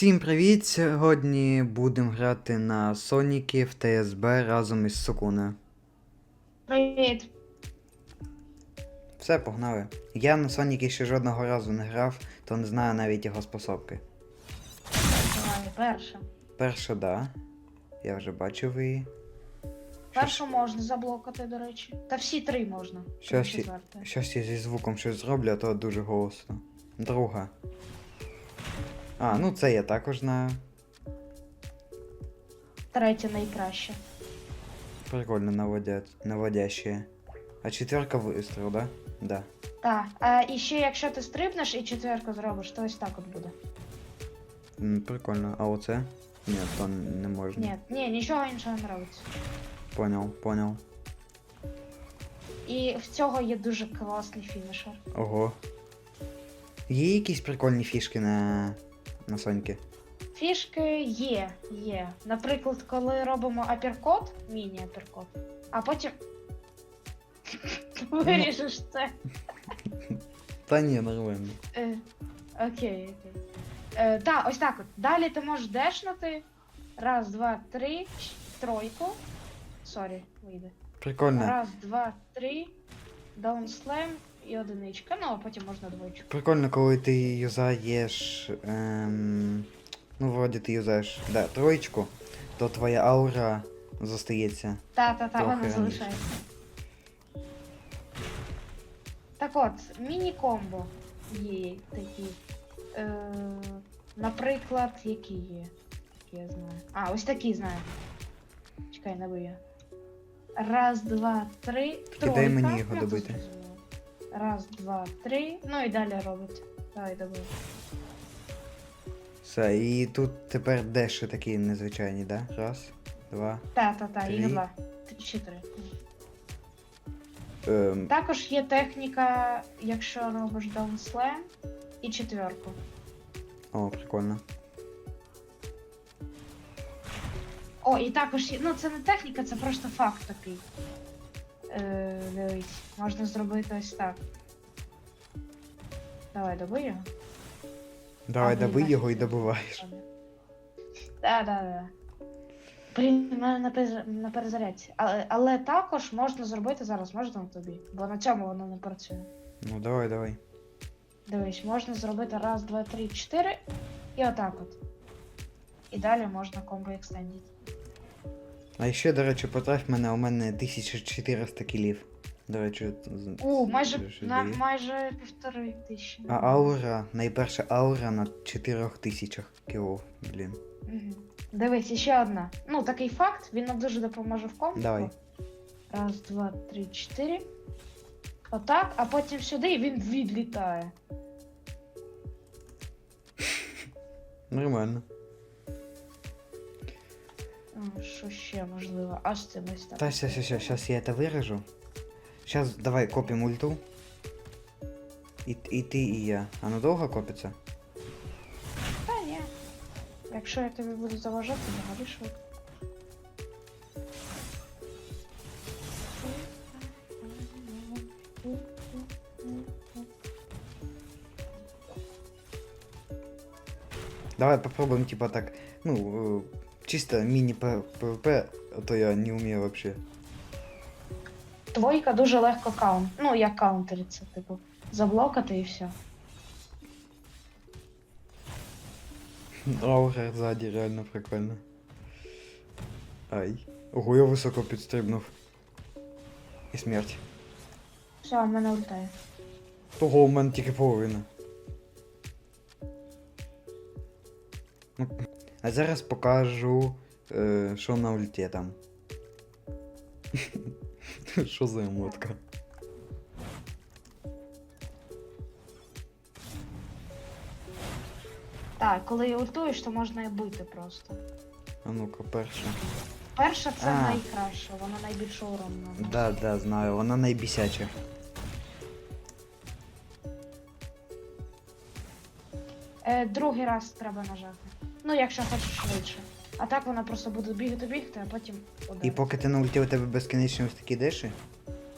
Всім привіт! Сьогодні будемо грати на Соніки в ТСБ разом із Сукуною. Привіт. Все, погнали. Я на Соніки ще жодного разу не грав, то не знаю навіть його способки. Давай, перше. Перша, да. Я вже бачив її. Першу можна заблокати, до речі. Та всі три можна. Я- Щось я зі звуком щось зроблю, а то дуже голосно. Друга. А, ну це я також знаю. Третя найкраща. Прикольно наводя... наводяще. А четверка вистріл, да? Да. Так, а і ще якщо ти стрибнеш і четверку зробиш, то ось так от буде. М, Прикольно. А оце? Ні, то не можна. Ні, ні, нічого іншого не робиться. Понял, понял. І в цього є дуже класний фінішер. Ого. Є якісь прикольні фішки на. На Соньки? Фішки є, є. Наприклад, коли робимо аперкот, міні-аперкот, а потім. Вирішиш це. Та ні, нормально. Е, окей, окей. Е, так, ось так от. Далі ти можеш дешнути. Раз, два, три, тройку. Сорі, вийде. Прикольно. Раз, два, три. Даунслем і одиничка. Ну, а потім можна двоєчку. Прикольно, коли ти юзаєш. Ем... Ну, вроді ти юзаєш. Да, троєчку, то твоя аура зостається. Та-та-та, вона раніше. залишається. Так от, міні-комбо є такі. Е, наприклад, які є? Я знаю. А, ось такі знаю. Чекай, набию. Раз, два, три. дай тройка. мені його добити. Раз, два, три. Ну і далі робить. Давай добив. Все, і тут тепер деші такі незвичайні, да? Раз, два. Та-та-та, Три. два. Три, чотири. Ем... Також є техніка, якщо робиш даунслем і четверку. О, прикольно. О, і також є. Ну, це не техніка, це просто факт такий. Е, дивись, можна зробити ось так. Давай, добий його. Давай, А, блін, добий його і нафіг. добиваєш. Да, да, да. Блін, в мене на, перез- на перезарядці. Але, але також можна зробити зараз, можна тобі, бо на цьому воно не працює. Ну давай, давай. Дивись, можна зробити раз, два, три, чотири і отак от. І далі можна комбо екстендити. А ще, до речі, потрапь мене, у мене 1400 кілів. До речі, У, майже, на, майже півтори тисячі. А аура, найперша аура на 4000 кілов, блін. Мгм. Дивись, ще одна. Ну, такий факт, він нам дуже допоможе в комбо. Давай. Раз, два, три, чотири. Отак, а потім сюди і він відлітає. Нормально. Що ще можливо? Аж це ось так. Та щас, щас, щас, щас я это виражу. Щас давай копим ульту. І, і ти, і я. Оно довго копиться? Та ні. Якщо я тобі буду заважати, взагалі швидко. Давай попробуем, типа так, ну, э, чисто мини-ПВП, а то я не умею вообще. Двойка дуже легко каунт. Ну, як каунтериться, типу, заблокати і все. Аура сзади реально прикольно. Ай. Ого, я високо підстрибнув. І смерть. Все, в мене ультає. Того у мене тільки половина. А зараз покажу, е, що на ульті там. Що за емотка? Так, коли ультуєш, то можна і бити просто. А ну-ка, перша. Перша це А. найкраще, вона найбільше урону наносить. Да, да, знаю, вона найбісяча. Е, другий раз треба нажати. Ну, якщо хочеш швидше. А так вона просто буде бігати бігти, а потім І поки ти на ульті у тебе безкінечні ось такі деші?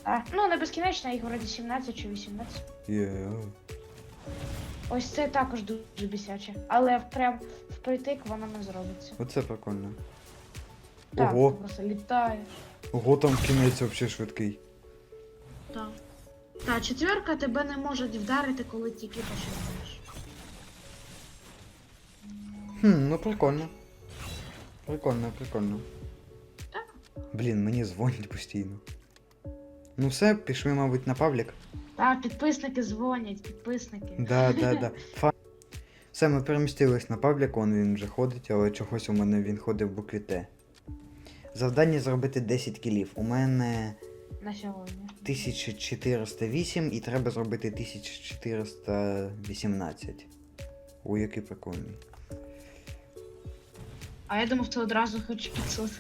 А, ну, не безкінечно, їх вроді 17 чи 18. Є. Ось це також дуже бісяче. Але прям впритик воно не зробиться. Оце прикольно. Так, Ого. ти просто літаєш. Ого, там кінець взагалі швидкий. Так. Та четверка тебе не може вдарити, коли тільки починаєш. Хм, ну прикольно. Прикольно, прикольно. Блін, мені дзвонять постійно. Ну все, пішли, мабуть, на паблік. Так, підписники дзвонять, підписники. Да, да, да. Фа... Все, ми перемістились на паблік, он він вже ходить, але чогось у мене він ходить в букві Т. Завдання зробити 10 кілів. У мене На сьогодні. 1408 і треба зробити 1418. Ой, який прикольний. А я думав, ти одразу хоч 500.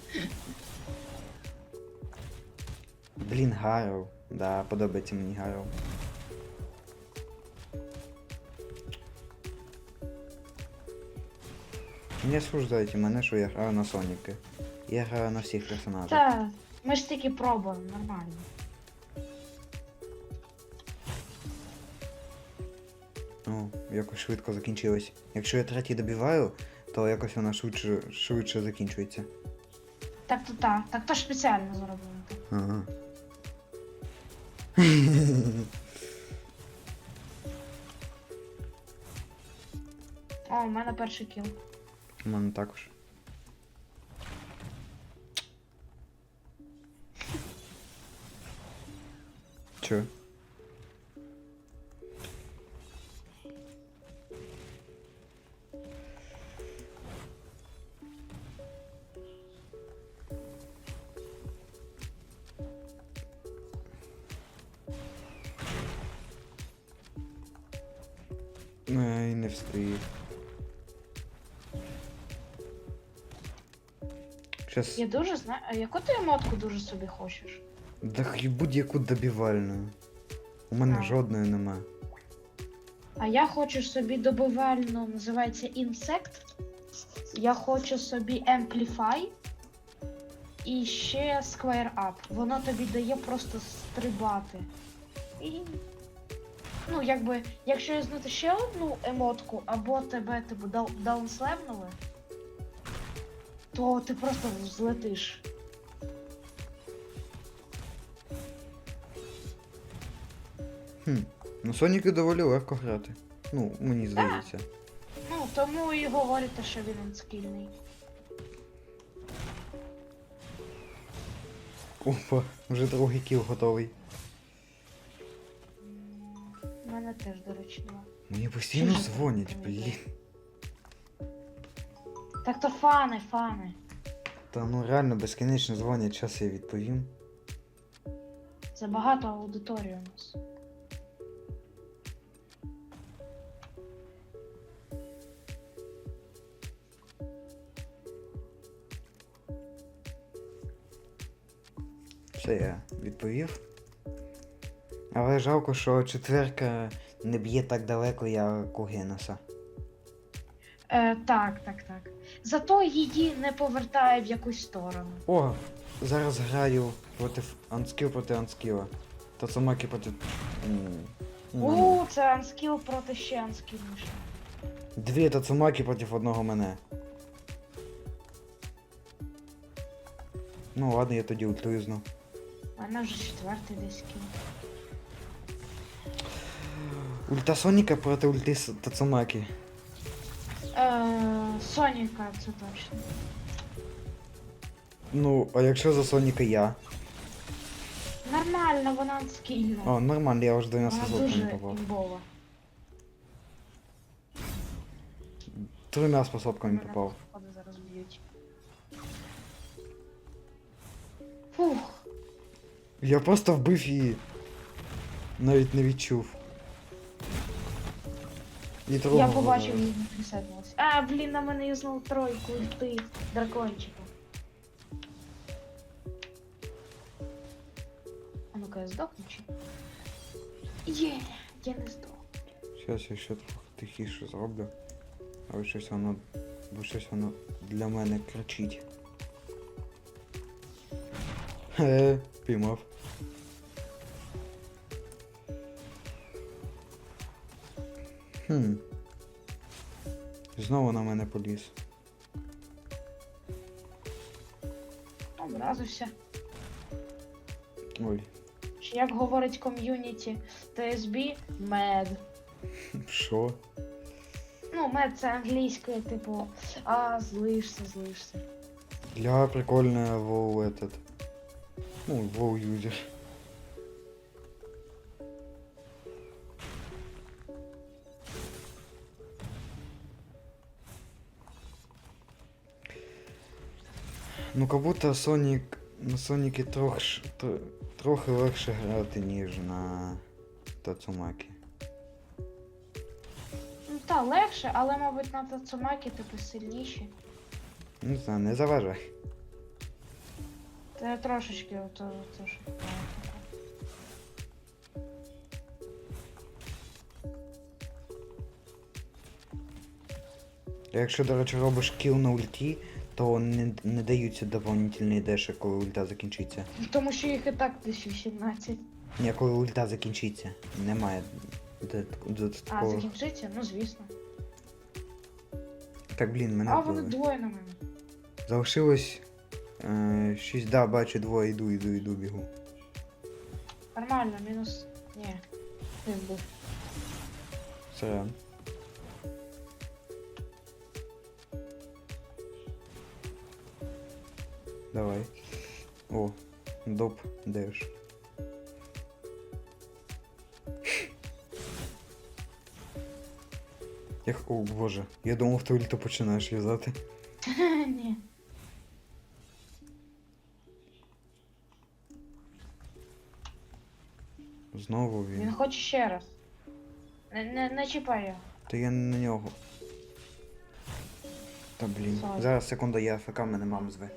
Блін, Гарроу. Да, подобається мені Гарроу. Не осуждайте мене, що я граю на Соніки. Я граю на всіх персонажах. Та, ми ж тільки пробуємо, нормально. Ну, якось швидко закінчилось. Якщо я третій добиваю, то якось вона швидше, швидше закінчується. Так то так, так то ж спеціально зроблено. Ага. О, у мене перший кіл. У мене також. Чо? Щас. Я дуже знаю. А яку ти емотку дуже собі хочеш? Да будь-яку добивальну. У мене А. жодної нема. А я хочу собі добивальну, називається Insect. Я хочу собі Amplify. І ще Square Up. Воно тобі дає просто стрибати. І. Ну, якби, якщо я знати ще одну емотку, або тебе типу дал- даунслевнули, то ти просто злетиш. Хм. Ну Соніки доволі легко грати. Ну, мені здається. Ну, тому і говорите, що він анскільний. Опа, вже другий кіл готовий. У мене теж, до речі, два. Мені постійно дзвонять, блін. Так то фани, фани. Та ну реально безкінечно дзвонять, час я відповім. Забагато аудиторії у нас. Все я відповів. Але жалко, що четверка не б'є так далеко, як у Геноса. Е, так, так. Зато її не повертає в якусь сторону. О, зараз граю проти анскіл проти анскіла. Тацумаки проти. М, ну, У, це анскіл проти ще анскілніше. Дві Тацумаки проти одного мене. Ну ладно, я тоді знов. У мене вже четвертий десь кіл. Ульта Соніка проти ульти Тацумаки. Е, Соніка, це точно. Ну, а якщо за Соніка я? Нормально, вона анскільна. О, нормально, я вже двома Вона способами дуже попав. імбова. Трьома способками Мене попав. походу зараз б'ють. Фух. Я просто вбив її. Навіть не відчув. І Я другого побачив зараз. її не присадилась. А, блін, на мене юзнув тройку ти дракончика. А ну-ка, я здохну чи? Є, я не здох. Щас я ще трохи тихіше зроблю. Але щось воно. Бо щось воно для мене кричить. Хе, піймав. Хм. Знову на мене поліз. Образився. Ой, Чи як говорить ком'юніті TSB, мед. що? Ну, мед це англійською, типу, а злишся, злишся. Ля, прикольно, воу этот. Ну, воу юзер. Ну, как будто Сонік. На Соніки трох, трохи легше грати, ніж на Тацумакі. Ну та легше, але, мабуть, на Тацумакі, типу, сильніші. Не знаю, не заважай. Та трошечки ото, ото що. Якщо, до речі, робиш кіл на ульті, то не, не даються доповнительні деші, коли ульта закінчиться. Тому що їх і так десь 18. Ні, коли ульта закінчиться. Немає А, додаткового. закінчиться? Ну звісно. Так, блін, мене А вони вбили. двоє на мене. Залишилось е, 6, да, бачу, двоє, йду, йду, йду, бігу. Нормально, мінус. Ні. Не вбив. Сорян. Давай. О, доп, деш. Я, о боже, я думав, ти ульту починаєш в'язати. Ні. Знову він. Він хоче ще раз. Не, не, не чіпай його. Та я не на нього. Та блін. Зараз секунду, я АФК, мене мама зве.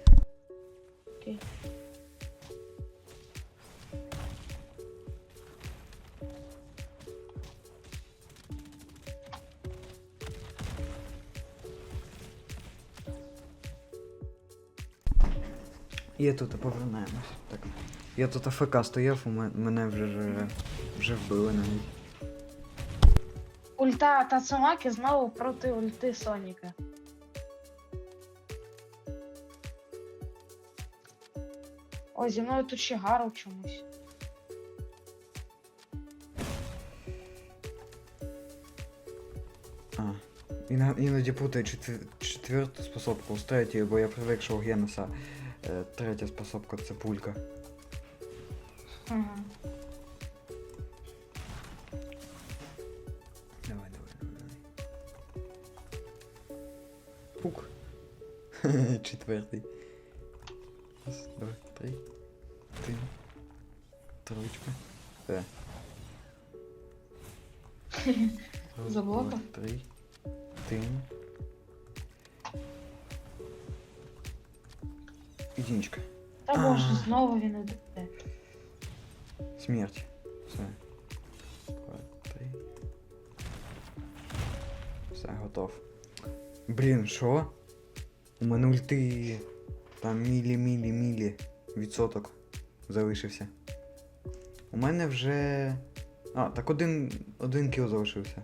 Я тут повернемось. Так. Я тут АФК стояв, у мене вже, вже, вже вбили навіть. Ульта Тацумаки знову проти ульти Соніка. Ой, зі мною тут ще Гару чомусь. А. Іно- Іноді путаю четвер... четверту способку з третьою, бо я привик, що у Генеса третя способка це пулька. Ага. Давай, давай, давай, давай. Пук. Четвертий. Раз, два, три. Три. Троечка. Е. Раз, Заблокав? Три. Тин. Единичка. Та боже, А. знову він іде. Смерть. Все. Два, три. Все, готов. Блін, що? У мене ульти. Там мілі-мілі-мілі відсоток залишився. У мене вже. А, так один. один кіл залишився.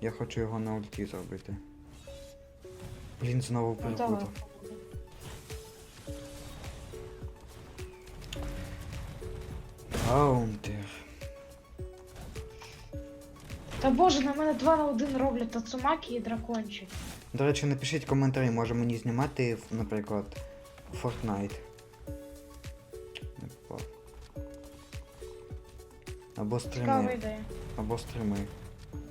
Я хочу його на ульті зробити. Блін, знову Ну, перепутав. Каунтер. Та боже, на мене 2 на 1 роблять Тацумакі і дракончик. До речі, напишіть коментарі, може мені знімати, наприклад, Fortnite. Не попав. Або Цікава стріми. ідея. Або стріми.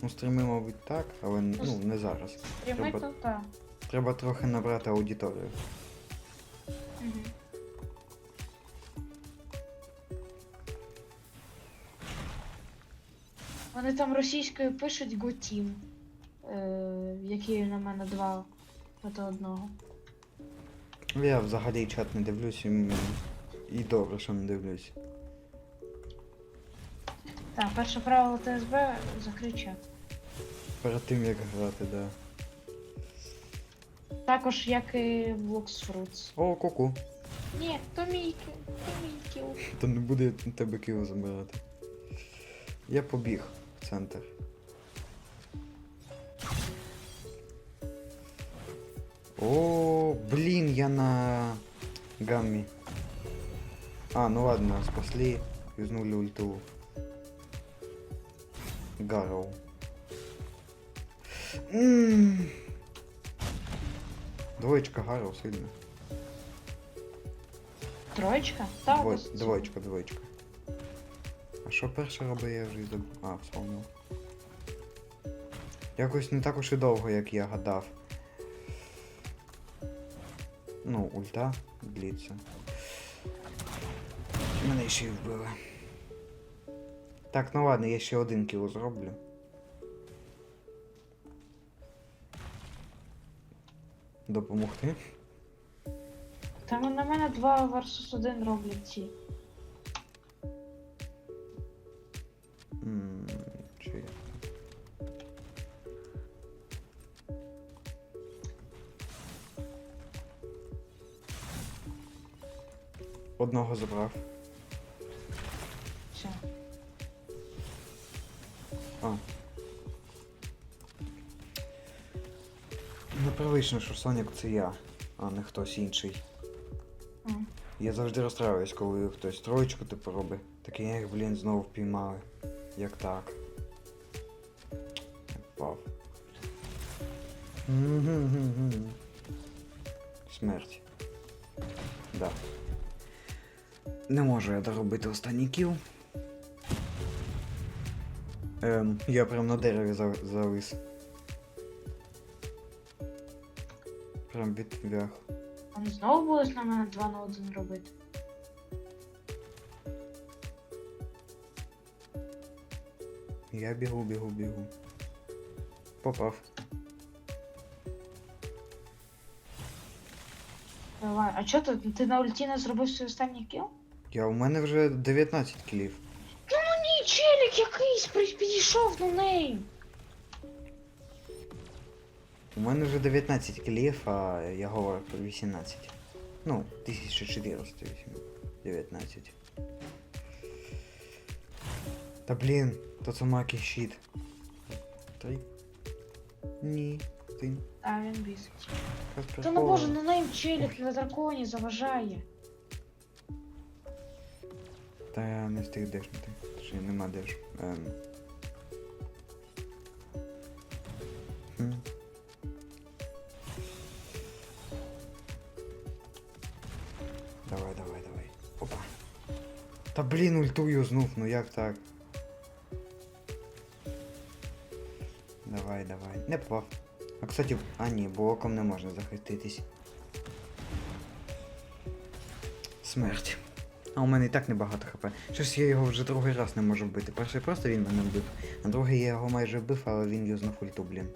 Ну, стріми, мабуть, так, але ну, не зараз. Прямий Треба- то так. Треба трохи набрати аудиторію. Угу. Вони там російською пишуть Готім, е, який на мене два проти одного. Я взагалі чат не дивлюсь і, і добре, що не дивлюсь. Так, перше правило ТСБ закрий чат. Перед тим як грати, да. Також як і Blocks Fruits. О, ку-ку. Ні, то мій кіл, то мій кіл. То не буде я тебе кіл забирати. Я побіг. центр. О, блин, я на гамме. А, ну ладно, спасли, юзнули ульту. Гарроу. М. Двоечка Гарроу сильно. Троєчка? Так, Дво... ось цю. Двоєчка, двоєчка. А що перше робить, я вже й. А, вспомнив. Якось не так уж і довго, як я гадав. Ну, ульта длиться. Мене ще й вбили. Так, ну ладно, я ще один кіл зроблю. Допомогти? Та на мене 2 versus 1 роблять ці. Одного забрав. Все. А. Непривично, що Сонік це я, а не хтось інший. М. Я завжди розстраюсь, коли хтось троєчку типу робить. Так я їх, блін, знову впіймали. Як так? Мгм-гм-гм. Смерть. Да. Не можу я доробити останній кіл. Ем, я прям на дереві завис. Прям від вях. Вони знову будуть на мене 2 на 1 робити. Я бігу, бігу, бігу. Попав. Давай. А чо ти, ти на ульті не зробив свій останній кіл? Я у мене вже 19 кілів. Ні, челік якийсь підійшов ну нейм. У мене вже 19 кілів, а я говорю про 18. Ну, 1400 19. Та блін, то це маки щит. Три. Ні. Ти. А він бісить. Та ну боже, ну нейм челік на драконі заважає. Та я не встиг дешнути. Чи нема деш. Ем. Давай, давай, давай. Опа. Та блін, ульту юзнув, ну як так? Давай, давай. Не попав. А кстати, а ні, бо оком не можна захиститись. Смерть. А у мене і так небагато хп. Щось я його вже другий раз не можу вбити. Перший просто він мене вбив, а другий я його майже вбив, але він юзнув ульту, блін.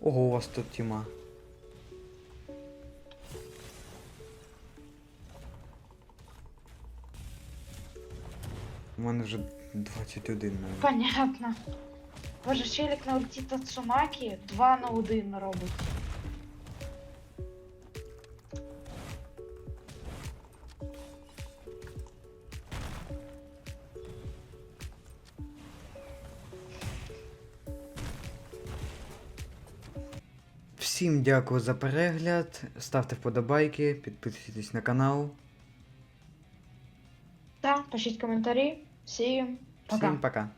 Ого, у вас тут тіма. У мене вже 21 навіть. Понятно. Боже, челік на ульті Тацумакі 2 на 1 робить. Всім дякую за перегляд. Ставте вподобайки, підписуйтесь на канал. Так, пишіть коментарі. Всім пока. Всім пока.